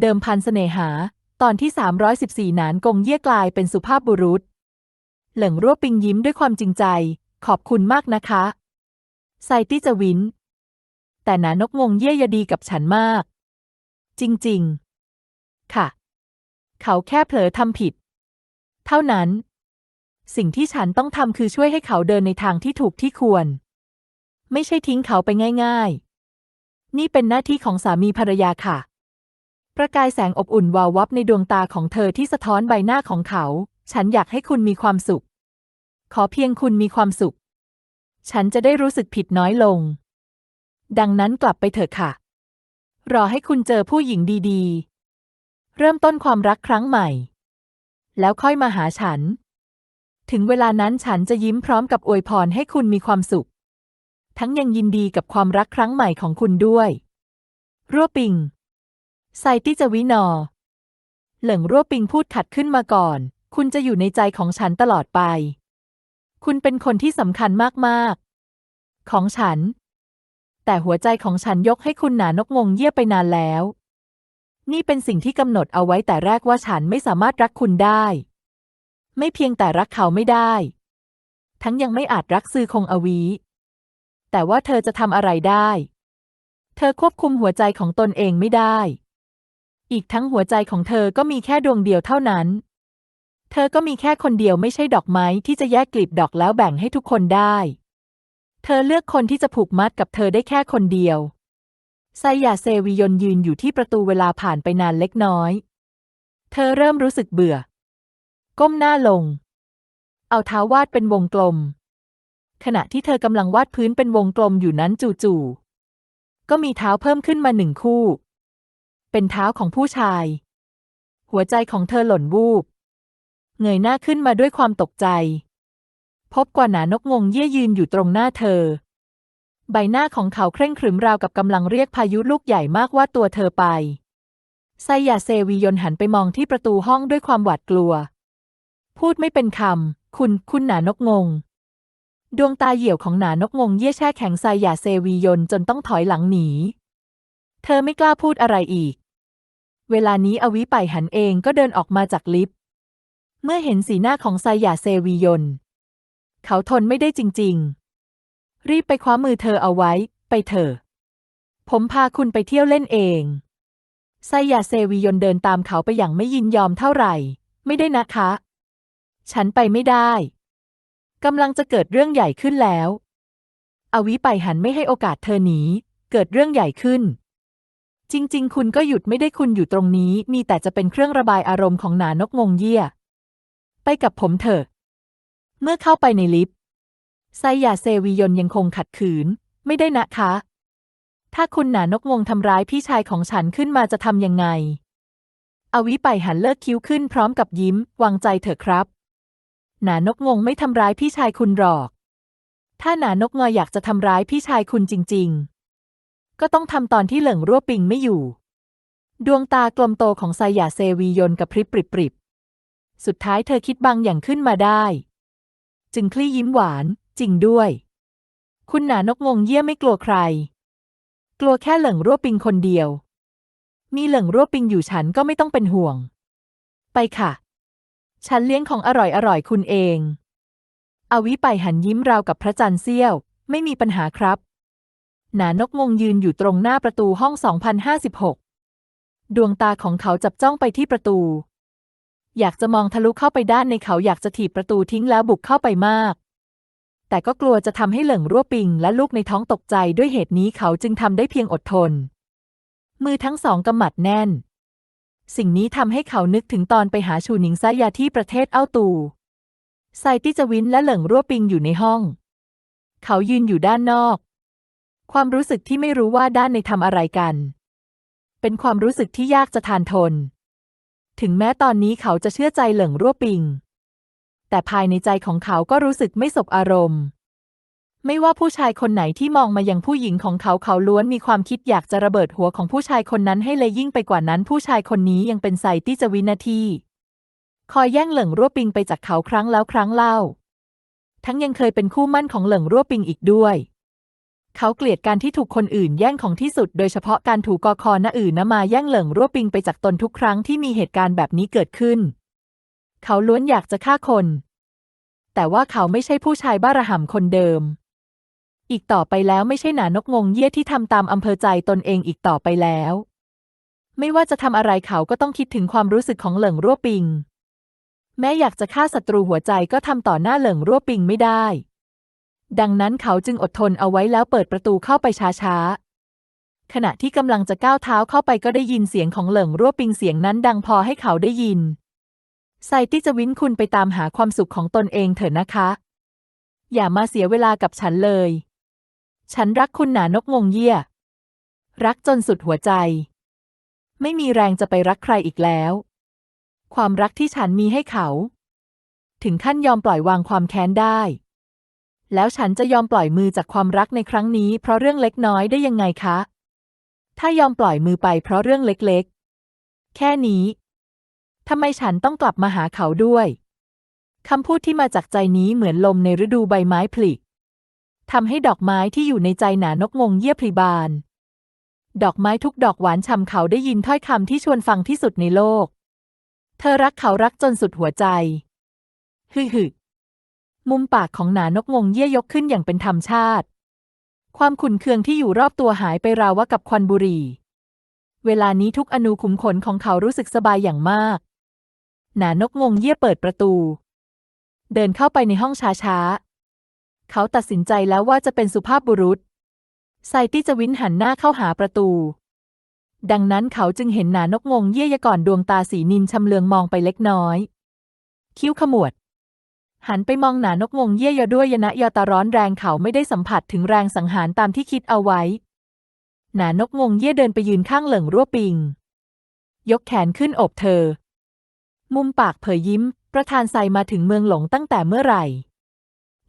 เดิมพันเสน่หา ตอนที่ 314หนานกงเยี่ยกลายเป็นสุภาพบุรุษ เหลิงรั่วปิงยิ้มด้วยความจริงใจ ขอบคุณมากนะคะ ไซตี้จะวิน แต่นานกงงเยี่ยยดีกับฉันมาก จริง ๆ ค่ะ เขาแค่เผลอทำผิด เท่านั้น สิ่งที่ฉันต้องทำคือช่วยให้เขาเดินในทางที่ถูกที่ควร ไม่ใช่ทิ้งเขาไปง่าย ๆ นี่เป็นหน้าที่ของสามีภรรยาค่ะ ประกายแสงอบอุ่นวาววับในดวงตาของเธอที่สะท้อนใบหน้าของเขา ฉันอยากให้คุณมีความสุข ขอเพียงคุณมีความสุข ฉันจะได้รู้สึกผิดน้อยลง ดังนั้นกลับไปเถอะค่ะ รอให้คุณเจอผู้หญิงดีๆ เริ่มต้นความรักครั้งใหม่ แล้วค่อยมาหาฉัน ถึงเวลานั้นฉันจะยิ้มพร้อมกับอวยพรให้คุณมีความสุข ทั้งยังยินดีกับความรักครั้งใหม่ของคุณด้วย รั่วปิง ไซตี้จะวินอ เหลิงรั่วปิงพูดขัดขึ้นมาก่อน คุณจะอยู่ในใจของฉันตลอดไป คุณเป็นคนที่สำคัญมาก ๆ ของฉัน แต่หัวใจของฉันยกให้คุณหนานกงงเยี่ยไปนานแล้ว นี่เป็นสิ่งที่กำหนดเอาไว้แต่แรกว่าฉันไม่สามารถรักคุณได้ ไม่เพียงแต่รักเขาไม่ได้ ทั้งยังไม่อาจรักซือคงอวี แต่ว่าเธอจะทำอะไรได้ เธอควบคุมหัวใจของตนเองไม่ได้ อีกทั้งหัวใจของเธอก็มีแค่ดวงเดียวเท่านั้น เธอก็มีแค่คนเดียวไม่ใช่ดอกไม้ที่จะแยกกลีบดอกแล้วแบ่งให้ทุกคนได้ เธอเลือกคนที่จะผูกมัดกับเธอได้แค่คนเดียวไซยาเซวิยนยืนอยู่ที่ประตูเวลาผ่านไปนานเล็กน้อย เธอเริ่มรู้สึกเบื่อ ก้มหน้าลง เอาเท้าวาดเป็นวงกลม ขณะที่เธอกำลังวาดพื้นเป็นวงกลมอยู่นั้นจู่ๆก็มีเท้าเพิ่มขึ้นมาหนึ่งคู่ เป็นเท้าของผู้ชาย หัวใจของเธอหล่นวูบ เงยหน้าขึ้นมาด้วยความตกใจ พบกว่าหนานกงงเยี่ยยืนอยู่ตรงหน้าเธอ ใบหน้าของเขาเคร่งขรึมราวกับกำลังเรียกพายุลูกใหญ่มากว่าตัวเธอไปไซยาเซวียนหันไปมองที่ประตูห้องด้วยความหวาดกลัว พูดไม่เป็นคำ คุณ คุณหนานกงง ดวงตาเหี่ยวของหนานกงงเยี่ยแช่แข็งไซยาเซวียนจนต้องถอยหลังหนี เธอไม่กล้าพูดอะไรอีก เวลานี้อวิไปหันเองก็เดินออกมาจากลิฟต์ เมื่อเห็นสีหน้าของไซยาเซวียน เขาทนไม่ได้จริง ๆ รีบไปคว้ามือเธอเอาไว้ ไปเถอะ ผมพาคุณไปเที่ยวเล่นเองไซยาเซวียนเดินตามเขาไปอย่างไม่ยินยอมเท่าไหร่ ไม่ได้นะคะ ฉันไปไม่ได้กำลังจะเกิดเรื่องใหญ่ขึ้นแล้ว อวิไปหันไม่ให้โอกาสเธอหนี เกิดเรื่องใหญ่ขึ้น จริง ๆ คุณก็หยุดไม่ได้คุณอยู่ตรงนี้ มีแต่จะเป็นเครื่องระบายอารมณ์ของหนานกงงเยี่ย ไปกับผมเถอะ เมื่อเข้าไปในลิฟต์ไซยาเซวียนยังคงขัดขืน ไม่ได้นะคะ ถ้าคุณหนานกงงทำร้ายพี่ชายของฉันขึ้นมาจะทำยังไง อวิไปหันเลิกคิ้วขึ้นพร้อมกับยิ้ม วางใจเถอะครับ หนานกงงไม่ทำร้ายพี่ชายคุณหรอก ถ้าหนานกงออยากจะทำร้ายพี่ชายคุณจริง ๆ ก็ต้องทำตอนที่เหลิงรั่วปิงไม่อยู่ ดวงตากลมโตของไซยาเซวียนกับพริบปริบปริบสุดท้ายเธอคิดบางอย่างขึ้นมาได้ จึงคลี่ยิ้มหวาน จริงด้วย คุณหนานกงงเยี่ยไม่กลัวใคร กลัวแค่เหลิงรั่วปิงคนเดียว มีเหลิงรั่วปิงอยู่ฉันก็ไม่ต้องเป็นห่วง ไปค่ะ ฉันเลี้ยงของอร่อยอร่อยคุณเอง อวิไปหันยิ้มราวกับพระจันทร์เสี้ยว ไม่มีปัญหาครับ หนานกงงยืนอยู่ตรงหน้าประตูห้อง 2056 ดวงตาของเขาจับจ้องไปที่ประตู อยากจะมองทะลุเข้าไปด้านในเขาอยากจะถีบประตูทิ้งแล้วบุกเข้าไปมาก แต่ก็กลัวจะทำให้เหลิงรั่วปิงและลูกในท้องตกใจด้วยเหตุนี้เขาจึงทำได้เพียงอดทน มือทั้งสองกำหมัดแน่น สิ่งนี้ทำให้เขานึกถึงตอนไปหาชูหนิงซะยาที่ประเทศเอ้าตูไซติจวินและเหลิงรั่วปิงอยู่ในห้อง เขายืนอยู่ด้านนอก ความรู้สึกที่ไม่รู้ว่าด้านในทำอะไรกัน เป็นความรู้สึกที่ยากจะทานทน ถึงแม้ตอนนี้เขาจะเชื่อใจเหลิงรั่วปิง แต่ภายในใจของเขาก็รู้สึกไม่สบอารมณ์ ไม่ว่าผู้ชายคนไหนที่มองมายังผู้หญิงของเขาเขาล้วนมีความคิดอยากจะระเบิดหัวของผู้ชายคนนั้นให้เลยยิ่งไปกว่านั้น ผู้ชายคนนี้ยังเป็นไซตี้จะวินาทีคอยแย่งเหลิงรั่วปิงไปจากเขาครั้งแล้วครั้งเล่า ทั้งยังเคยเป็นคู่มั่นของเหลิงรั่วปิงอีกด้วย เขาเกลียดการที่ถูกคนอื่นแย่งของที่สุด โดยเฉพาะการถูกกอคอนอื่นนมาแย่งเหลิงรั่วปิงไปจากตนทุกครั้งที่มีเหตุการณ์แบบนี้เกิดขึ้น เขาล้วนอยากจะฆ่าคน แต่ว่าเขาไม่ใช่ผู้ชายบ้าระห่ำคนเดิม อีกต่อไปแล้วไม่ใช่หนานกงงเยี่ยที่ทำตามอำเภอใจตนเองอีกต่อไปแล้ว ไม่ว่าจะทำอะไรเขาก็ต้องคิดถึงความรู้สึกของเหลิงรั่วปิง แม้อยากจะฆ่าศัตรูหัวใจก็ทำต่อหน้าเหลิงรั่วปิงไม่ได้ ดังนั้นเขาจึงอดทนเอาไว้แล้วเปิดประตูเข้าไปช้าๆ ขณะที่กำลังจะก้าวเท้าเข้าไปก็ได้ยินเสียงของเหลิงรั่วปิงเสียงนั้นดังพอให้เขาได้ยินไซตี้จะวินคุณไปตามหาความสุขของตนเองเถอะนะคะ อย่ามาเสียเวลากับฉันเลย ฉันรักคุณหนานกงงเยี่ย รักจนสุดหัวใจ ไม่มีแรงจะไปรักใครอีกแล้ว ความรักที่ฉันมีให้เขา ถึงขั้นยอมปล่อยวางความแค้นได้ แล้วฉันจะยอมปล่อยมือจากความรักในครั้งนี้ เพราะเรื่องเล็กน้อยได้ยังไงคะ ถ้ายอมปล่อยมือไปเพราะเรื่องเล็กๆ แค่นี้ทำไมฉันต้องกลับมาหาเขาด้วยคำพูดที่มาจากใจนี้เหมือนลมในฤดูใบไม้ผลิทำให้ดอกไม้ที่อยู่ในใจหนานกงงเยี่ยพลีบาน ดอกไม้ทุกดอกหวานฉ่ำเขาได้ยินถ้อยคำที่ชวนฟังที่สุดในโลก เธอรักเขารักจนสุดหัวใจ ฮึฮึ มุมปากของหนานกงงเยี่ยยกขึ้นอย่างเป็นธรรมชาติ ความขุ่นเคืองที่อยู่รอบตัวหายไปราวว่ากับควันบุหรี่ เวลานี้ทุกอนูขุมขนของเขารู้สึกสบายอย่างมาก หนานกงงเยี่ยเปิดประตู เดินเข้าไปในห้องช้าๆ เขาตัดสินใจแล้วว่าจะเป็นสุภาพบุรุษไซตี้จะวินหันหน้าเข้าหาประตู ดังนั้นเขาจึงเห็นหนานกงงเยี่ยก่อนดวงตาสีนินชำเลืองมองไปเล็กน้อย คิ้วขมวด หันไปมองหนานกงงเยี่ยยอด้วยยนะยอตาร้อนแรงเขาไม่ได้สัมผัสถึงแรงสังหารตามที่คิดเอาไว้ หนานกงงเยี่ยเดินไปยืนข้างเหลิงรั่วปิง ยกแขนขึ้นอบเธอ มุมปากเผยยิ้ม ประธานไซมาถึงเมืองหลงตั้งแต่เมื่อไหร่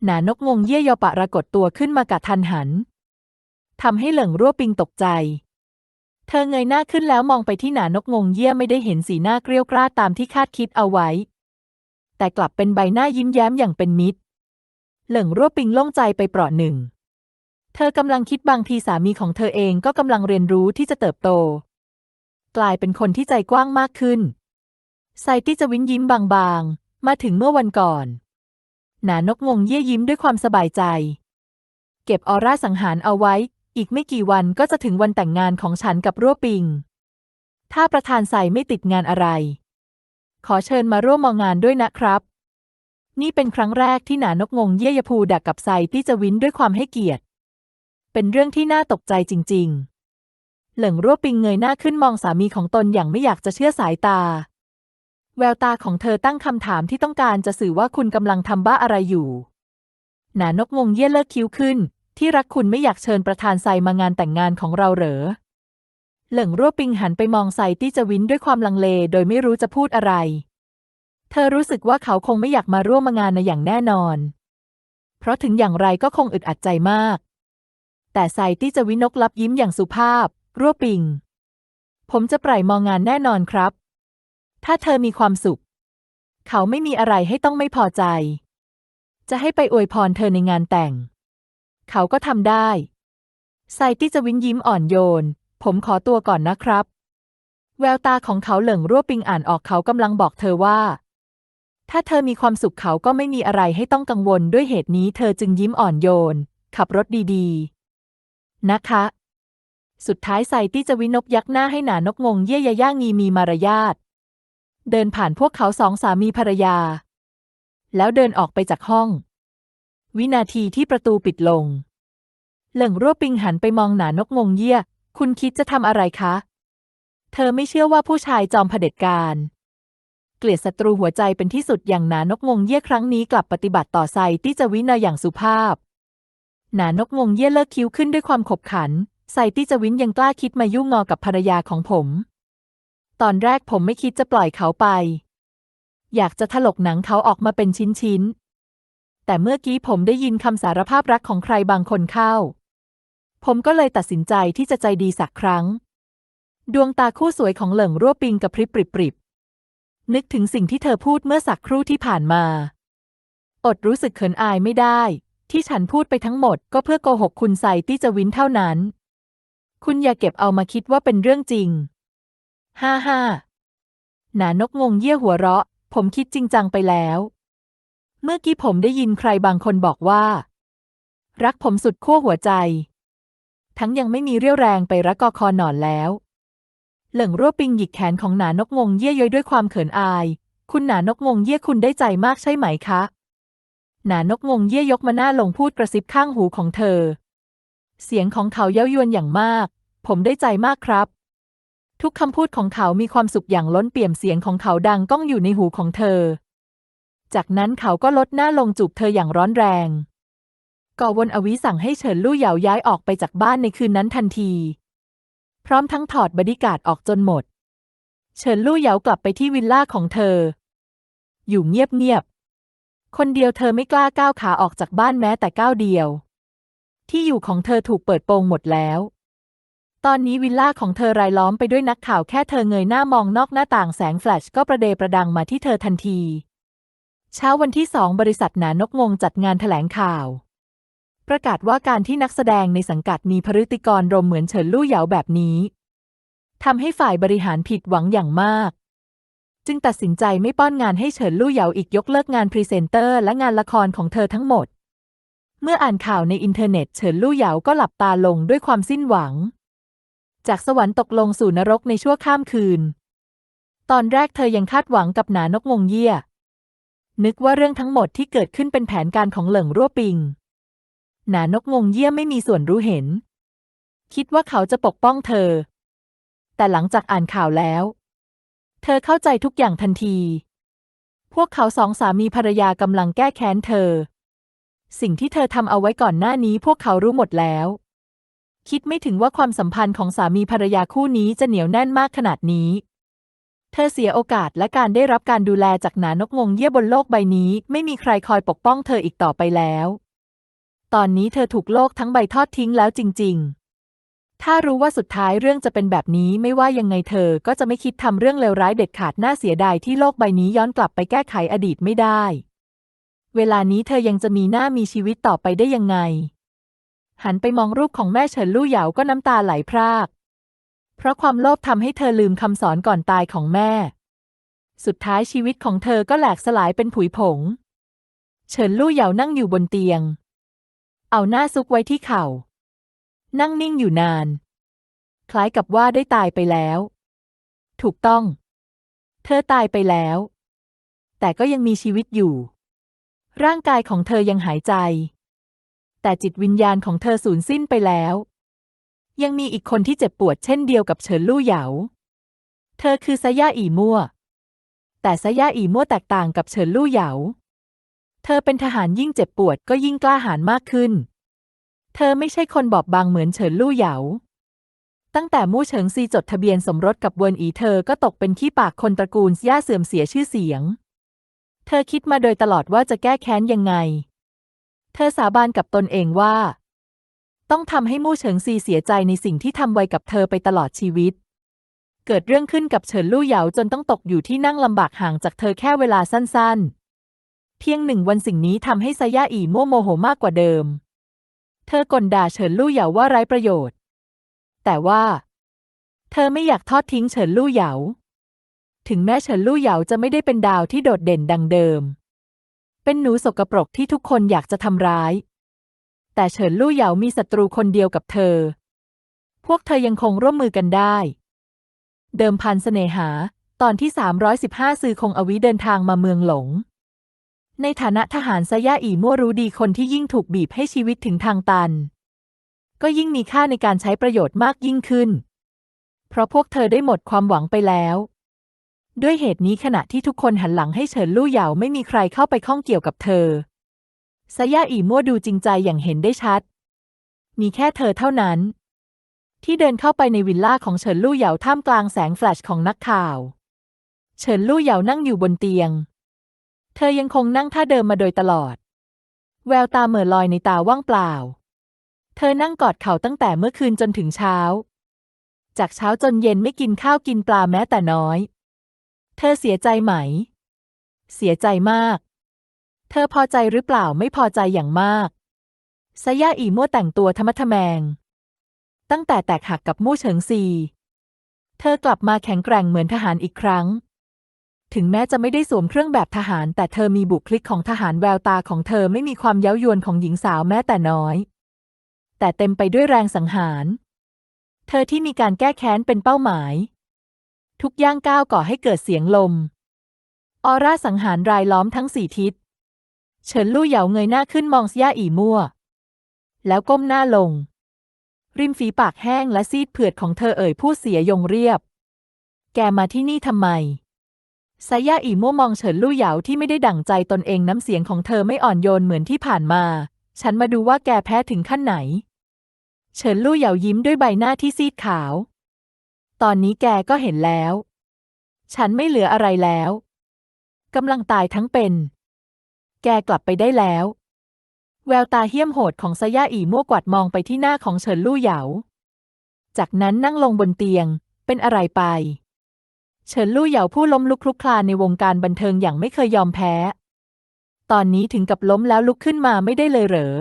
หนานกงงเยี่ยยอปะรากฏตัวขึ้นมากะทันหันทำให้เหลิงรั่วปิงตกใจ เธอเงยหน้าขึ้นแล้วมองไปที่หนานกงงเยี่ยไม่ได้เห็นสีหน้าเกรี้ยวกราดตามที่คาดคิดเอาไว้ แต่กลับเป็นใบหน้ายิ้มแย้มอย่างเป็นมิตร เหลิงรั่วปิงโล่งใจไปเปราะหนึ่ง เธอกำลังคิดบางทีสามีของเธอเองก็กำลังเรียนรู้ที่จะเติบโต กลายเป็นคนที่ใจกว้างมากขึ้นไซตี้จะวิ้นยิ้มบางๆ มาถึงเมื่อวันก่อน หนานกงงเยี่ยยิ้มด้วยความสบายใจ เก็บออร่าสังหารเอาไว้ อีกไม่กี่วันก็จะถึงวันแต่งงานของฉันกับรั่วปิง ถ้าประธานใส่ไม่ติดงานอะไร ขอเชิญมาร่วมมองงานด้วยนะครับ นี่เป็นครั้งแรกที่หนานกงงเยี่ยยภูดักกับไซตี้จะวินด้วยความให้เกียรติ เป็นเรื่องที่น่าตกใจจริง ๆ เหลิงรั่วปิงเงยหน้าขึ้นมองสามีของตนอย่างไม่อยากจะเชื่อสายตา แววตาของเธอตั้งคำถามที่ต้องการจะสื่อว่าคุณกำลังทำบ้าอะไรอยู่หนานกงงเยี่ยเลิกคิ้วขึ้น ที่รักคุณไม่อยากเชิญประธานไซมางานแต่งงานของเราเหรอ เหลิงรั่วปิงหันไปมองไซตี้จวินด้วยความลังเล โดยไม่รู้จะพูดอะไร เธอรู้สึกว่าเขาคงไม่อยากมาร่วมงานในอย่างแน่นอน เพราะถึงอย่างไรก็คงอึดอัดใจมาก แต่ไซตี้จวินกลับยิ้มอย่างสุภาพ รั่วปิง ผมจะปล่อยมองงานแน่นอนครับ ถ้าเธอมีความสุข เขาไม่มีอะไรให้ต้องไม่พอใจ จะให้ไปอวยพรเธอในงานแต่ง เขาก็ทำได้ไซตี้จวินยิ้มอ่อนโยน ผมขอตัวก่อนนะครับ แววตาของเขาเหลิงรั่วปิงอ่านออกเขากำลังบอกเธอว่า ถ้าเธอมีความสุขเขาก็ไม่มีอะไรให้ต้องกังวลด้วยเหตุนี้เธอจึงยิ้มอ่อนโยน ขับรถดีๆ นะคะ สุดท้ายไซตี้จะวินกยักหน้าให้หนานกงงเยี่ยยย่างงีมีมารยาทเดินผ่านพวกเขาสองสามีภรรยา แล้วเดินออกไปจากห้อง วินาทีที่ประตูปิดลง เหลิงรั่วปิงหันไปมองหนานกงงเยี่ย คุณคิดจะทำอะไรคะ เธอไม่เชื่อว่าผู้ชายจอมเผด็จการ เกลียดศัตรูหัวใจเป็นที่สุดอย่างหนานกงงเยี่ยครั้งนี้กลับปฏิบัติต่อไซตี้จะวินาอย่างสุภาพ หนานกงงเยี่ยเลิกคิ้วขึ้นด้วยความขบขันไซตี้จะวินยังกล้าคิดมายุ่งงอกับภรรยาของผม ตอนแรกผมไม่คิดจะปล่อยเขาไป อยากจะถลกหนังเขาออกมาเป็นชิ้นๆ แต่เมื่อกี้ผมได้ยินคำสารภาพรักของใครบางคนเข้า ผมก็เลยตัดสินใจที่จะใจดีสักครั้ง ดวงตาคู่สวยของเหลิงรั่วปิงกับพริบปริบปริบนึกถึงสิ่งที่เธอพูดเมื่อสักครู่ที่ผ่านมา อดรู้สึกเขินอายไม่ได้ ที่ฉันพูดไปทั้งหมดก็เพื่อโกหกคุณไซตี้จะวินเท่านั้น คุณอย่าเก็บเอามาคิดว่าเป็นเรื่องจริง ฮ่าฮ่าหนานกงงเยี่ยหัวเราะ ผมคิดจริงจังไปแล้ว เมื่อกี้ผมได้ยินใครบางคนบอกว่า รักผมสุดขั้วหัวใจ ทั้งยังไม่มีเรี่ยวแรงไปรักกอคอหนอนแล้ว เหลิงรั่วปิงหยิกแขนของหนานกงงเยี่ยย้อยด้วยความเขินอาย คุณหนานกงงเยี่ยคุณได้ใจมากใช่ไหมคะ หนานกงงเยี่ยยกมาหน้าลงพูดกระซิบข้างหูของเธอ เสียงของเขาเย้ายวนอย่างมาก ผมได้ใจมากครับ ทุกคำพูดของเขามีความสุขอย่างล้นเปี่ยมเสียงของเขาดังก้องอยู่ในหูของเธอ จากนั้นเขาก็ลดหน้าลงจูบเธออย่างร้อนแรง ก่อวนอวิสั่งให้เฉินลู่เหยาย้ายออกไปจากบ้านในคืนนั้นทันที พร้อมทั้งถอดบอดี้การ์ดออกจนหมด เฉินลู่เหยากลับไปที่วิลล่าของเธอ อยู่เงียบๆ คนเดียวเธอไม่กล้าก้าวขาออกจากบ้านแม้แต่ก้าวเดียว ที่อยู่ของเธอถูกเปิดโปงหมดแล้ว ตอนนี้วิลล่าของเธอรายล้อมไปด้วยนักข่าวแค่เธอเงยหน้ามองนอกหน้าต่างแสงแฟลชก็ประเดประดังมาที่เธอทันที เช้าวันที่สองบริษัทหนานกงงจัดงานแถลงข่าว ประกาศว่าการที่นักแสดงในสังกัดมีพฤติกรรมเหมือนเฉินลู่เหยาแบบนี้ทำให้ฝ่ายบริหารผิดหวังอย่างมาก จึงตัดสินใจไม่ป้อนงานให้เฉินลู่เหยาอีกยกเลิกงานพรีเซนเตอร์และงานละครของเธอทั้งหมด เมื่ออ่านข่าวในอินเทอร์เน็ตเฉินลู่เหยาก็หลับตาลงด้วยความสิ้นหวัง จากสวรรค์ตกลงสู่นรกในชั่วข้ามคืน ตอนแรกเธอยังคาดหวังกับหนานกงงเยี่ยนึกว่าเรื่องทั้งหมดที่เกิดขึ้นเป็นแผนการของเหลิงรั่วปิง หนานกงงเยี่ยมไม่มีส่วนรู้เห็น คิดว่าเขาจะปกป้องเธอ แต่หลังจากอ่านข่าวแล้ว เธอเข้าใจทุกอย่างทันที พวกเขาสองสามีภรรยากำลังแก้แค้นเธอ สิ่งที่เธอทำเอาไว้ก่อนหน้านี้พวกเขารู้หมดแล้ว คิดไม่ถึงว่าความสัมพันธ์ของสามีภรรยาคู่นี้จะเหนียวแน่นมากขนาดนี้เธอเสียโอกาสและการได้รับการดูแลจากหนานกงงเยี่ยบนโลกใบนี้ ไม่มีใครคอยปกป้องเธออีกต่อไปแล้ว ตอนนี้เธอถูกโลกทั้งใบทอดทิ้งแล้วจริง ๆ ถ้ารู้ว่าสุดท้ายเรื่องจะเป็นแบบนี้ไม่ว่ายังไงเธอก็จะไม่คิดทำเรื่องเลวร้ายเด็ดขาดน่าเสียดายที่โลกใบนี้ย้อนกลับไปแก้ไขอดีตไม่ได้ เวลานี้เธอยังจะมีหน้ามีชีวิตต่อไปได้ยังไง หันไปมองรูปของแม่เฉินลู่เหยาก็น้ำตาไหลพราก เพราะความโลภทำให้เธอลืมคำสอนก่อนตายของแม่ สุดท้ายชีวิตของเธอก็แหลกสลายเป็นผุยผง เฉินลู่เหยานั่งอยู่บนเตียง เอาหน้าซุกไว้ที่เข่า นั่งนิ่งอยู่นาน คล้ายกับว่าได้ตายไปแล้ว ถูกต้อง เธอตายไปแล้ว แต่ก็ยังมีชีวิตอยู่ ร่างกายของเธอยังหายใจ แต่จิตวิญญาณของเธอสูญสิ้นไปแล้ว ยังมีอีกคนที่เจ็บปวดเช่นเดียวกับเฉินลู่เหยา เธอคือซะย่าอีมั่ว แต่ซะย่าอีมั่วแตกต่างกับเฉินลู่เหยา เธอเป็นทหารยิ่งเจ็บปวดก็ยิ่งกล้าหาญมากขึ้น เธอไม่ใช่คนบอบบางเหมือนเฉินลู่เหยา ตั้งแต่มู่เฉิงซีจดทะเบียนสมรสกับเวินอีเธอก็ตกเป็นขี้ปากคนตระกูลย่าเสื่อมเสียชื่อเสียง เธอคิดมาโดยตลอดว่าจะแก้แค้นยังไง เธอสาบานกับตนเองว่า ต้องทำให้มู่เฉิงซีเสียใจในสิ่งที่ทำไว้กับเธอไปตลอดชีวิตเกิดเรื่องขึ้นกับเฉินลู่เหยาจนต้องตกอยู่ที่นั่งลำบากห่างจากเธอแค่เวลาสั้นๆ เพียงหนึ่งวันสิ่งนี้ทำให้ซาย่าอีโมโมโหมากกว่าเดิม เธอกลด่าเฉินลู่เหยาว่าไร้ประโยชน์ แต่ว่า เธอไม่อยากทอดทิ้งเฉินลู่เหยา ถึงแม้เฉินลู่เหยาจะไม่ได้เป็นดาวที่โดดเด่นดังเดิม เป็นหนูสกปรกที่ทุกคนอยากจะทำร้าย แต่เฉินลู่เหยามีศัตรูคนเดียวกับเธอ พวกเธอยังคงร่วมมือกันได้ เดิมพันเสน่หา ตอนที่ 315 ซือคงอวิเดินทางมาเมืองหลง ในฐานะทหารซะย่าอีมั่วรู้ดีคนที่ยิ่งถูกบีบให้ชีวิตถึงทางตัน ก็ยิ่งมีค่าในการใช้ประโยชน์มากยิ่งขึ้น เพราะพวกเธอได้หมดความหวังไปแล้ว ด้วยเหตุนี้ขณะที่ทุกคนหันหลังให้เฉินลู่เหยาไม่มีใครเข้าไปข้องเกี่ยวกับเธอซะย่าอีมั่วดูจริงใจอย่างเห็นได้ชัด มีแค่เธอเท่านั้น ที่เดินเข้าไปในวิลล่าของเฉินลู่เหยาท่ามกลางแสงแฟลชของนักข่าว เฉินลู่เหยานั่งอยู่บนเตียง เธอยังคงนั่งท่าเดิมมาโดยตลอด แววตาเหม่อลอยในตาว่างเปล่า เธอนั่งกอดเข่าตั้งแต่เมื่อคืนจนถึงเช้า จากเช้าจนเย็นไม่กินข้าวกินปลาแม้แต่น้อย เธอเสียใจไหม เสียใจมาก เธอพอใจหรือเปล่าไม่พอใจอย่างมากซย่าอีมั่วแต่งตัวทะมัดทแมง ตั้งแต่แตกหักกับมู่เฉิงซี เธอกลับมาแข็งแกร่งเหมือนทหารอีกครั้ง ถึงแม้จะไม่ได้สวมเครื่องแบบทหาร แต่เธอมีบุคลิกของทหารแววตาของเธอไม่มีความเย้ายวนของหญิงสาวแม้แต่น้อย แต่เต็มไปด้วยแรงสังหาร เธอที่มีการแก้แค้นเป็นเป้าหมาย ทุกย่างก้าวก่อให้เกิดเสียงลม ออร่าสังหารรายล้อมทั้งสี่ทิศ เฉินลู่เหยาเงยหน้าขึ้นมองย่าอีมั่ว แล้วก้มหน้าลง ริมฝีปากแห้งและซีดเผือดของเธอเอ่ยพูดเสียยงเรียบ แกมาที่นี่ทำไม สายาอีมั่วมองเฉินลู่เหยาที่ไม่ได้ดั่งใจตนเองน้ำเสียงของเธอไม่อ่อนโยนเหมือนที่ผ่านมา ฉันมาดูว่าแกแพ้ถึงขั้นไหน เฉินลู่เหยายิ้มด้วยใบหน้าที่ซีดขาว ตอนนี้แกก็เห็นแล้ว ฉันไม่เหลืออะไรแล้วกำลังตายทั้งเป็น แกกลับไปได้แล้ว แววตาเหี้ยมโหดของสยาอีมั่วกวัดมองไปที่หน้าของเฉินลู่เหยา จากนั้นนั่งลงบนเตียง เป็นอะไรไป เฉินลู่เหยาผู้ล้มลุกคลุกคลานในวงการบันเทิงอย่างไม่เคยยอมแพ้ ตอนนี้ถึงกับล้มแล้วลุกขึ้นมาไม่ได้เลยเหรอ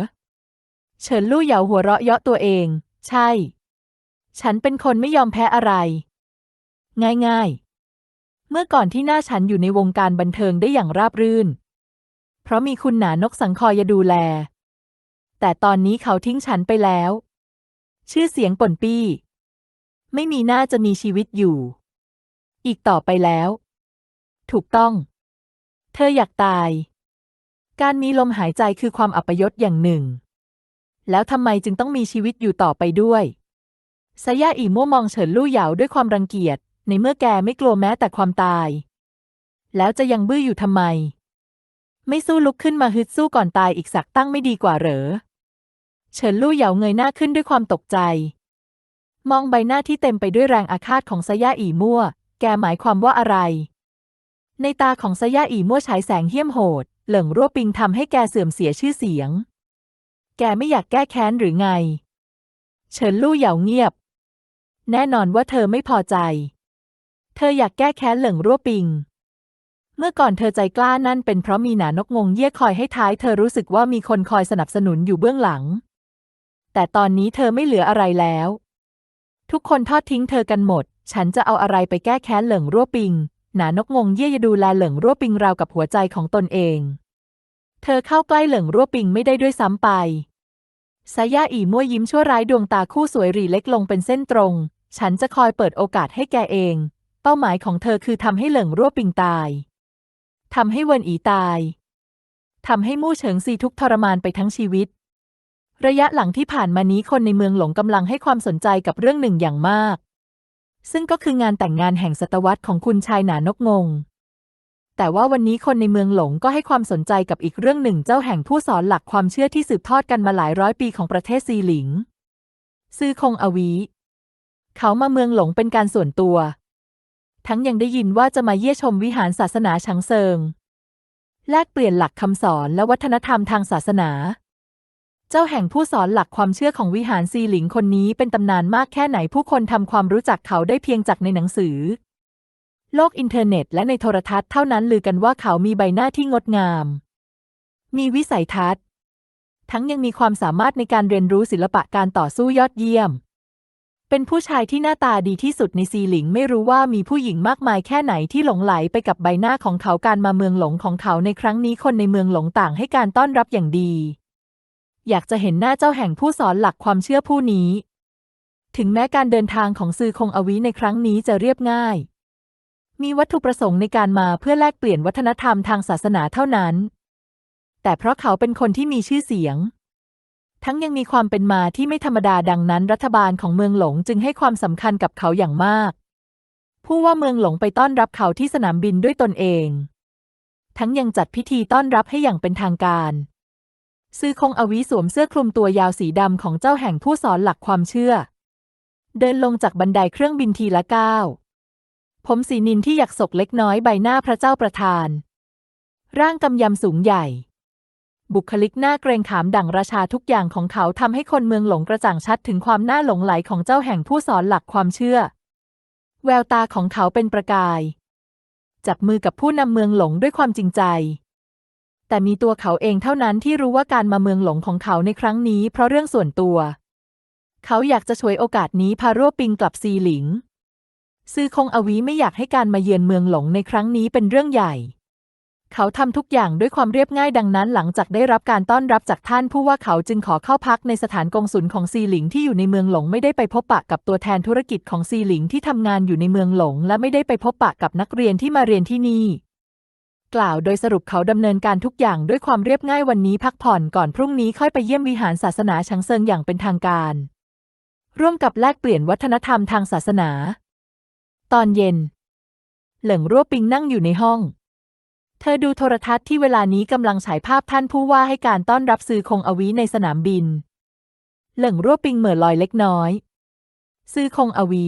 เฉินลู่เหยาหัวเราะเยาะตัวเอง ใช่ ฉันเป็นคนไม่ยอมแพ้อะไร ง่ายๆ เมื่อก่อนที่หน้าฉันอยู่ในวงการบันเทิงได้อย่างราบรื่น เพราะมีคุณหนานกสังคอยดูแล แต่ตอนนี้เขาทิ้งฉันไปแล้ว ชื่อเสียงป่นปี้ ไม่มีหน้าจะมีชีวิตอยู่ อีกต่อไปแล้ว ถูกต้อง เธออยากตาย การมีลมหายใจคือความอัปยศอย่างหนึ่ง แล้วทำไมจึงต้องมีชีวิตอยู่ต่อไปด้วยสยาอีมั่วมองเฉินลู่เหยาด้วยความรังเกียจ ในเมื่อแกไม่กลัวแม้แต่ความตาย แล้วจะยังบื้ออยู่ทำไม ไม่สู้ลุกขึ้นมาฮึดสู้ก่อนตายอีกสักตั้งไม่ดีกว่าเหรอ เฉินลู่เหยาเงยหน้าขึ้นด้วยความตกใจ มองใบหน้าที่เต็มไปด้วยแรงอาฆาตของสยาอีมั่ว แกหมายความว่าอะไร ในตาของสยาอีมั่วฉายแสงเหี้ยมโหด เหลิงรั่วปิงทำให้แกเสื่อมเสียชื่อเสียง แกไม่อยากแก้แค้นหรือไง เฉินลู่เหยาเงียบ แน่นอนว่าเธอไม่พอใจ เธออยากแก้แค้นเหลิงรั่วปิง เมื่อก่อนเธอใจกล้านั่นเป็นเพราะมีหนานกงงเยี่ยคอยให้ท้าย เธอรู้สึกว่ามีคนคอยสนับสนุนอยู่เบื้องหลัง แต่ตอนนี้เธอไม่เหลืออะไรแล้ว ทุกคนทอดทิ้งเธอกันหมด ฉันจะเอาอะไรไปแก้แค้นเหลิงรั่วปิง หนานกงงเยี่ยจะดูแลเหลิงรั่วปิงราวกับหัวใจของตนเอง เธอเข้าใกล้เหลิงรั่วปิงไม่ได้ด้วยซ้ำไปสายาอีมั่วยิ้มชั่วร้ายดวงตาคู่สวยรีเล็กลงเป็นเส้นตรง ฉันจะคอยเปิดโอกาสให้แกเอง เป้าหมายของเธอคือทำให้เหลิงรั่วปิงตายทำให้เวินอีตายทำให้มู่เฉิงซีทุกทรมานไปทั้งชีวิต ระยะหลังที่ผ่านมานี้คนในเมืองหลงกำลังให้ความสนใจกับเรื่องหนึ่งอย่างมาก ซึ่งก็คืองานแต่งงานแห่งศตวรรษของคุณชายหนานกงง แต่ว่าวันนี้คนในเมืองหลงก็ให้ความสนใจกับอีกเรื่องหนึ่งเจ้าแห่งผู้สอนหลักความเชื่อที่สืบทอดกันมาหลายร้อยปีของประเทศซีหลิง ซื่อคงอวี เขามาเมืองหลงเป็นการส่วนตัว ทั้งยังได้ยินว่าจะมาเยี่ยชมวิหารศาสนาชังเซิง แลกเปลี่ยนหลักคำสอนและวัฒนธรรมทางศาสนา เจ้าแห่งผู้สอนหลักความเชื่อของวิหารซีหลิงคนนี้เป็นตำนานมากแค่ไหนผู้คนทำความรู้จักเขาได้เพียงจากในหนังสือ โลกอินเทอร์เน็ตและในโทรทัศน์เท่านั้นลือกันว่าเขามีใบหน้าที่งดงาม มีวิสัยทัศน์ ทั้งยังมีความสามารถในการเรียนรู้ศิลปะการต่อสู้ยอดเยี่ยม เป็นผู้ชายที่หน้าตาดีที่สุดในซีหลิงไม่รู้ว่ามีผู้หญิงมากมายแค่ไหนที่หลงไหลไปกับใบหน้าของเขาการมาเมืองหลงของเขาในครั้งนี้คนในเมืองหลงต่างให้การต้อนรับอย่างดี อยากจะเห็นหน้าเจ้าแห่งผู้สอนหลักความเชื่อผู้นี้ ถึงแม้การเดินทางของซือคงอวีในครั้งนี้จะเรียบง่าย มีวัตถุประสงค์ในการมาเพื่อแลกเปลี่ยนวัฒนธรรมทางศาสนาเท่านั้น แต่เพราะเขาเป็นคนที่มีชื่อเสียง ทั้งยังมีความเป็นมาที่ไม่ธรรมดาดังนั้น รัฐบาลของเมืองหลงจึงให้ความสำคัญกับเขาอย่างมาก ผู้ว่าเมืองหลงไปต้อนรับเขาที่สนามบินด้วยตนเอง ทั้งยังจัดพิธีต้อนรับให้อย่างเป็นทางการ ซื้อคงอวีสวมเสื้อคลุมตัวยาวสีดำของเจ้าแห่งผู้สอนหลักความเชื่อ เดินลงจากบันไดเครื่องบินทีละก้าวผมสีนินที่หยักศกเล็กน้อยใบหน้าพระเจ้าประธาน ร่างกำยำสูงใหญ่ บุคลิกหน้าเกรงขามดั่งราชาทุกอย่างของเขาทำให้คนเมืองหลงกระจ่างชัดถึงความน่าหลงไหลของเจ้าแห่งผู้สอนหลักความเชื่อ แววตาของเขาเป็นประกาย จับมือกับผู้นำเมืองหลงด้วยความจริงใจ แต่มีตัวเขาเองเท่านั้นที่รู้ว่าการมาเมืองหลงของเขาในครั้งนี้เพราะเรื่องส่วนตัว เขาอยากจะฉวยโอกาสนี้พารั่วปิงกลับซีหลิง ซื่อคงอวีไม่อยากให้การมาเยือนเมืองหลงในครั้งนี้เป็นเรื่องใหญ่ เขาทำทุกอย่างด้วยความเรียบง่ายดังนั้นหลังจากได้รับการต้อนรับจากท่านผู้ว่าเขาจึงขอเข้าพักในสถานกงสุลของซีหลิงที่อยู่ในเมืองหลงไม่ได้ไปพบปะกับตัวแทนธุรกิจของซีหลิงที่ทำงานอยู่ในเมืองหลง และไม่ได้ไปพบปะกับนักเรียนที่มาเรียนที่นี่ กล่าวโดยสรุปเขาดำเนินการทุกอย่างด้วยความเรียบง่ายวันนี้พักผ่อนก่อนพรุ่งนี้ค่อยไปเยี่ยมวิหารศาสนาชังเซิงอย่างเป็นทางการ ร่วมกับแลกเปลี่ยนวัฒนธรรมทางศาสนา ตอนเย็น เหลิงรั่วปิงนั่งอยู่ในห้อง เธอดูโทรทัศน์ที่เวลานี้กำลังฉายภาพท่านผู้ว่าให้การต้อนรับซื้อคงอวีในสนามบิน เหลิงรั่วปิงเหม่อลอยเล็กน้อย ซื้อคงอวี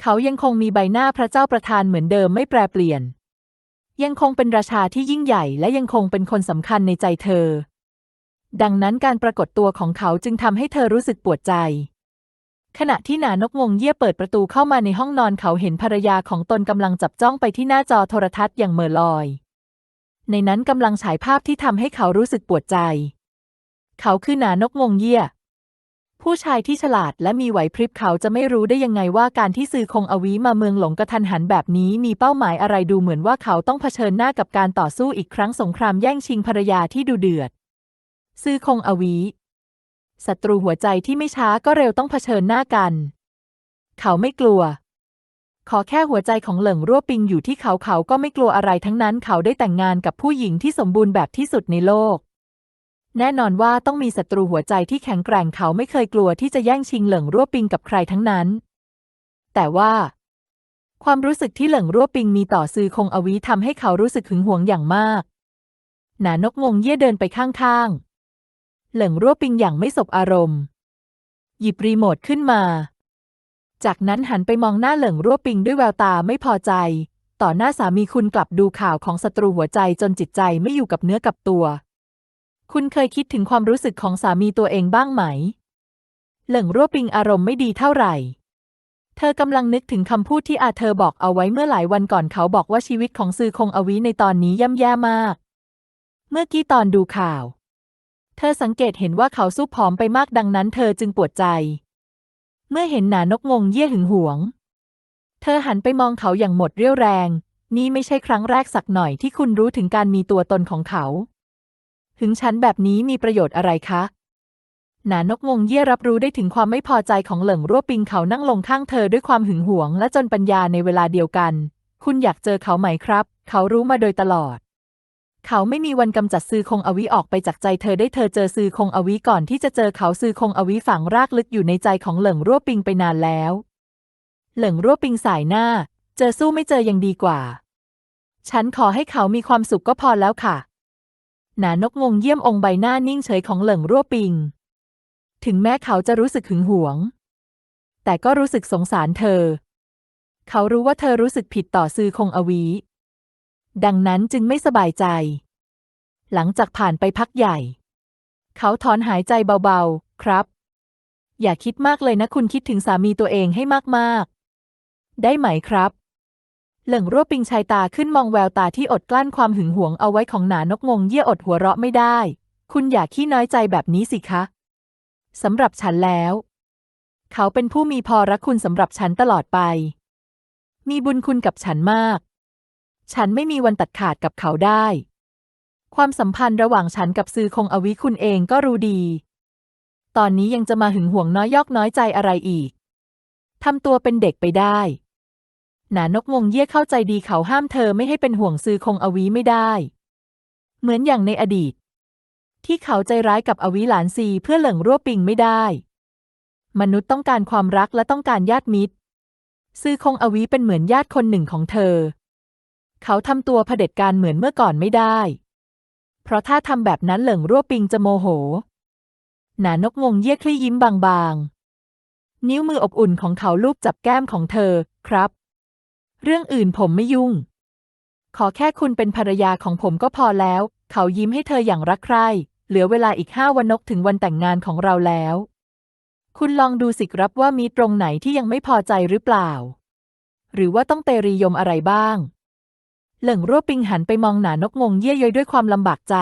เขายังคงมีใบหน้าพระเจ้าประธานเหมือนเดิมไม่แปรเปลี่ยน ยังคงเป็นราชาที่ยิ่งใหญ่และยังคงเป็นคนสำคัญในใจเธอ ดังนั้นการปรากฏตัวของเขาจึงทำให้เธอรู้สึกปวดใจ ขณะที่หนานกงงเยี่ยเปิดประตูเข้ามาในห้องนอนเขาเห็นภรรยาของตนกำลังจับจ้องไปที่หน้าจอโทรทัศน์อย่างเหม่อลอย ในนั้นกำลังฉายภาพที่ทำให้เขารู้สึกปวดใจ เขาคือหนานกงงเยี่ย ผู้ชายที่ฉลาดและมีไหวพริบเขาจะไม่รู้ได้ยังไงว่าการที่ซือคงอวีมาเมืองหลงกระทันหันแบบนี้มีเป้าหมายอะไรดูเหมือนว่าเขาต้องเผชิญหน้ากับการต่อสู้อีกครั้งสงครามแย่งชิงภรรยาที่ดูเดือด ซือคงอวีศัตรูหัวใจที่ไม่ช้าก็เร็วต้องเผชิญหน้ากัน เขาไม่กลัว ขอแค่หัวใจของเหลิงรั่วปิงอยู่ที่เขาเขาก็ไม่กลัวอะไรทั้งนั้นเขาได้แต่งงานกับผู้หญิงที่สมบูรณ์แบบที่สุดในโลก แน่นอนว่าต้องมีศัตรูหัวใจที่แข็งแกร่งเขาไม่เคยกลัวที่จะแย่งชิงเหลิงรั่วปิงกับใครทั้งนั้น แต่ว่า ความรู้สึกที่เหลิงรั่วปิงมีต่อซือคงอวีทำให้เขารู้สึกหึงหวงอย่างมาก หนานกงงเย่เดินไปข้างๆ เหลิงรั่วปิงอย่างไม่สบอารมณ์ หยิบรีโมทขึ้นมา จากนั้นหันไปมองหน้าเหลิงรั่วปิงด้วยแววตาไม่พอใจ ต่อหน้าสามีคุณกลับดูข่าวของศัตรูหัวใจจนจิตใจไม่อยู่กับเนื้อกับตัว คุณเคยคิดถึงความรู้สึกของสามีตัวเองบ้างไหม เหลิงรั่วปิงอารมณ์ไม่ดีเท่าไหร่ เธอกำลังนึกถึงคำพูดที่อาเธอบอกเอาไว้เมื่อหลายวันก่อนเขาบอกว่าชีวิตของซือคงอวีในตอนนี้ย่ำแย่มาก เมื่อกี้ตอนดูข่าว เธอสังเกตเห็นว่าเขาซุบผอมไปมากดังนั้น เธอจึงปวดใจ เมื่อเห็นหนานกงงเยี่ยหึงหวง เธอหันไปมองเขาอย่างหมดเรี่ยวแรง นี่ไม่ใช่ครั้งแรกสักหน่อยที่คุณรู้ถึงการมีตัวตนของเขา หึงฉันแบบนี้มีประโยชน์อะไรคะ หนานกงงเยี่ยรับรู้ได้ถึงความไม่พอใจของเหลิงรั่วปิงเขานั่งลงข้างเธอด้วยความหึงหวงและจนปัญญาในเวลาเดียวกัน คุณอยากเจอเขาไหมครับ เขารู้มาโดยตลอด เขาไม่มีวันกำจัดซือคงอวิออกไปจากใจเธอได้เธอเจอซือคงอวิก่อนที่จะเจอเขาซือคงอวิฝังรากลึกอยู่ในใจของเหลิงรั่วปิงไปนานแล้ว เหลิงรั่วปิงสายหน้า เจอสู้ไม่เจอยังดีกว่า ฉันขอให้เขามีความสุขก็พอแล้วค่ะ หนานกงงเยี่ยมองใบหน้านิ่งเฉยของเหลิงรั่วปิง ถึงแม้เขาจะรู้สึกหึงหวง แต่ก็รู้สึกสงสารเธอ เขารู้ว่าเธอรู้สึกผิดต่อซือคงอวี ดังนั้นจึงไม่สบายใจ หลังจากผ่านไปพักใหญ่ เขาถอนหายใจเบาๆ ครับ อย่าคิดมากเลยนะคุณคิดถึงสามีตัวเองให้มากๆ ได้ไหมครับ เหลิงรั่วปิงชายตาขึ้นมองแววตาที่อดกลั้นความหึงหวงเอาไว้ของหนานกงงเยี่ยอดหัวเราะไม่ได้ คุณอย่าขี้น้อยใจแบบนี้สิคะสำหรับฉันแล้ว เขาเป็นผู้มีพอรักคุณสำหรับฉันตลอดไป มีบุญคุณกับฉันมาก ฉันไม่มีวันตัดขาดกับเขาได้ ความสัมพันธ์ระหว่างฉันกับซือคงอวิคุณเองก็รู้ดี ตอนนี้ยังจะมาหึงหวงน้อยยอกน้อยใจอะไรอีกทำตัวเป็นเด็กไปได้ หนานกงงเยี่ยเข้าใจดีเขาห้ามเธอไม่ให้เป็นห่วงซือคงอวีไม่ได้ เหมือนอย่างในอดีต ที่เขาใจร้ายกับอวีหลานซีเพื่อเหลิงรั่วปิงไม่ได้ มนุษย์ต้องการความรักและต้องการญาติมิตรซือคงอวีเป็นเหมือนญาติคนหนึ่งของเธอ เขาทำตัวเผด็จการเหมือนเมื่อก่อนไม่ได้ เพราะถ้าทำแบบนั้นเหลิงรั่วปิงจะโมโห หนานกงงเยี่ยคลี่ยิ้มบางๆ นิ้วมืออบอุ่นของเขาลูบจับแก้มของเธอครับ เรื่องอื่นผมไม่ยุ่ง ขอแค่คุณเป็นภรรยาของผมก็พอแล้ว เขายิ้มให้เธออย่างรักใคร่ เหลือเวลาอีกห้าวันนกถึงวันแต่งงานของเราแล้ว คุณลองดูสิครับว่ามีตรงไหนที่ยังไม่พอใจหรือเปล่า หรือว่าต้องเตรียมอะไรบ้าง เหลิงรั่วปิงหันไปมองหนานกงงเยี่ยย้อยด้วยความลำบากใจ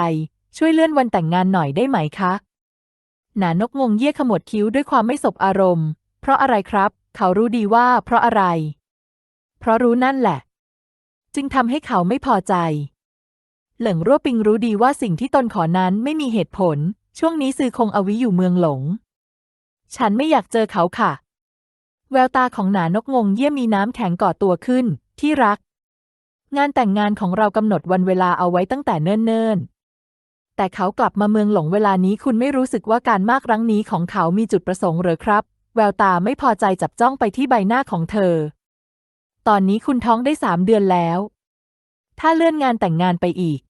ช่วยเลื่อนวันแต่งงานหน่อยได้ไหมคะ หนานกงงเยี่ยขมวดคิ้วด้วยความไม่สบอารมณ์ เพราะอะไรครับ เขารู้ดีว่าเพราะอะไร เพราะรู้นั่นแหละ จึงทำให้เขาไม่พอใจ เหลิงรั่วปิงรู้ดีว่าสิ่งที่ตนขอนั้นไม่มีเหตุผล ช่วงนี้ซือคงอวิอยู่เมืองหลง ฉันไม่อยากเจอเขาค่ะ แววตาของหนานกงงเยี่ยมีน้ำแข็งก่อตัวขึ้น ที่รัก งานแต่งงานของเรากำหนดวันเวลาเอาไว้ตั้งแต่เนิ่นๆ แต่เขากลับมาเมืองหลงเวลานี้คุณไม่รู้สึกว่าการมากรั้งนี้ของเขามีจุดประสงค์หรือครับ แววตาไม่พอใจจับจ้องไปที่ใบหน้าของเธอ ตอนนี้คุณท้องได้สามเดือนแล้ว ถ้าเลื่อนงานแต่งงานไปอีก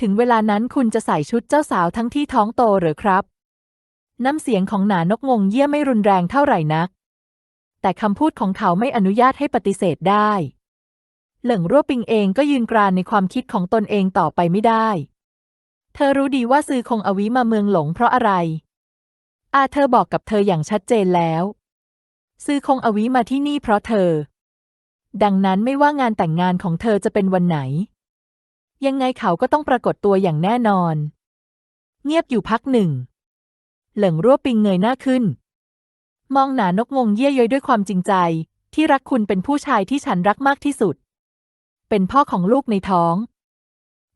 ถึงเวลานั้นคุณจะใส่ชุดเจ้าสาวทั้งที่ท้องโตหรือครับ น้ำเสียงของหนานกงงเยี่ยไม่รุนแรงเท่าไหร่นัก แต่คำพูดของเขาไม่อนุญาตให้ปฏิเสธได้ เหลิงรั่วปิงเองก็ยืนกรานในความคิดของตนเองต่อไปไม่ได้ เธอรู้ดีว่าซือคงอวิมาเมืองหลงเพราะอะไร อาเธอบอกกับเธออย่างชัดเจนแล้วซือคงอวิมาที่นี่เพราะเธอ ดังนั้นไม่ว่างานแต่งงานของเธอจะเป็นวันไหน ยังไงเขาก็ต้องปรากฏตัวอย่างแน่นอน เงียบอยู่พักหนึ่ง เหลิงรั่วปิงเงยหน้าขึ้น มองหนานกงงเยี่ยย้อยด้วยความจริงใจ ที่รักคุณเป็นผู้ชายที่ฉันรักมากที่สุด เป็นพ่อของลูกในท้อง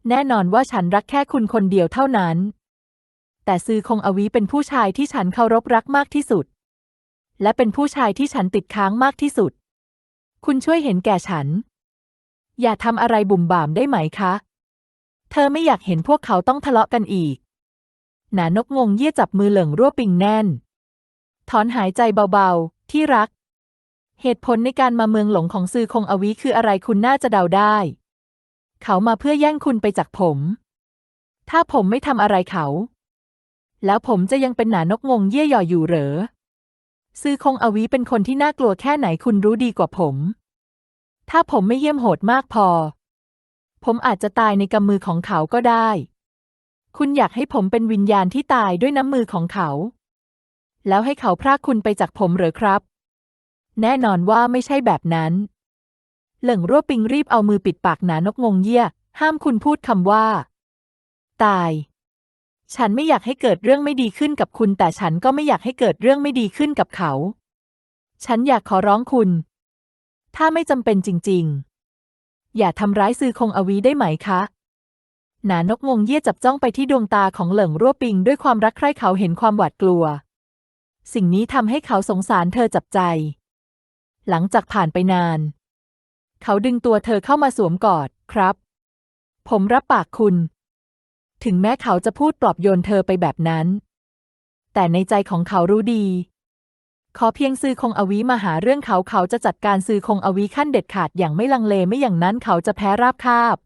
แน่นอนว่าฉันรักแค่คุณคนเดียวเท่านั้น แต่ซือคงอวีเป็นผู้ชายที่ฉันเคารพรักมากที่สุด และเป็นผู้ชายที่ฉันติดค้างมากที่สุด คุณช่วยเห็นแก่ฉัน อย่าทำอะไรบุ่มบ่ามได้ไหมคะ เธอไม่อยากเห็นพวกเขาต้องทะเลาะกันอีก หนานกงงเยี่ยจับมือเหลิงรั่วปิงแน่น ถอนหายใจเบาๆ ที่รัก เหตุผลในการมาเมืองหลงของซือคงอวีคืออะไรคุณน่าจะเดาได้ เขามาเพื่อแย่งคุณไปจากผม ถ้าผมไม่ทำอะไรเขา แล้วผมจะยังเป็นหนานกงงเยี่ยหย่ออยู่เหรอ ซือคงอวีเป็นคนที่น่ากลัวแค่ไหนคุณรู้ดีกว่าผม ถ้าผมไม่เยี่ยมโหดมากพอ ผมอาจจะตายในกำมือของเขาก็ได้ คุณอยากให้ผมเป็นวิญญาณที่ตายด้วยน้ำมือของเขา แล้วให้เขาพรากคุณไปจากผมหรือครับ แน่นอนว่าไม่ใช่แบบนั้น เหลิงรั่วปิงรีบเอามือปิดปากหนานกงงเยี่ยห้ามคุณพูดคำว่า ตาย ฉันไม่อยากให้เกิดเรื่องไม่ดีขึ้นกับคุณ แต่ฉันก็ไม่อยากให้เกิดเรื่องไม่ดีขึ้นกับเขา ฉันอยากขอร้องคุณ ถ้าไม่จำเป็นจริง ๆ อย่าทำร้ายซือคงอวีได้ไหมคะหนานกงงเยี่ยจับจ้องไปที่ดวงตาของเหลิงรั่วปิงด้วยความรักใคร่เขาเห็นความหวาดกลัว สิ่งนี้ทำให้เขาสงสารเธอจับใจ หลังจากผ่านไปนาน เขาดึงตัวเธอเข้ามาสวมกอดครับ ผมรับปากคุณ ถึงแม้เขาจะพูดปลอบโยนเธอไปแบบนั้น แต่ในใจของเขารู้ดี ขอเพียงซือคงอวีมาหาเรื่องเขาเขาจะจัดการซือคงอวีขั้นเด็ดขาดอย่างไม่ลังเลไม่อย่างนั้นเขาจะแพ้ราบคาบ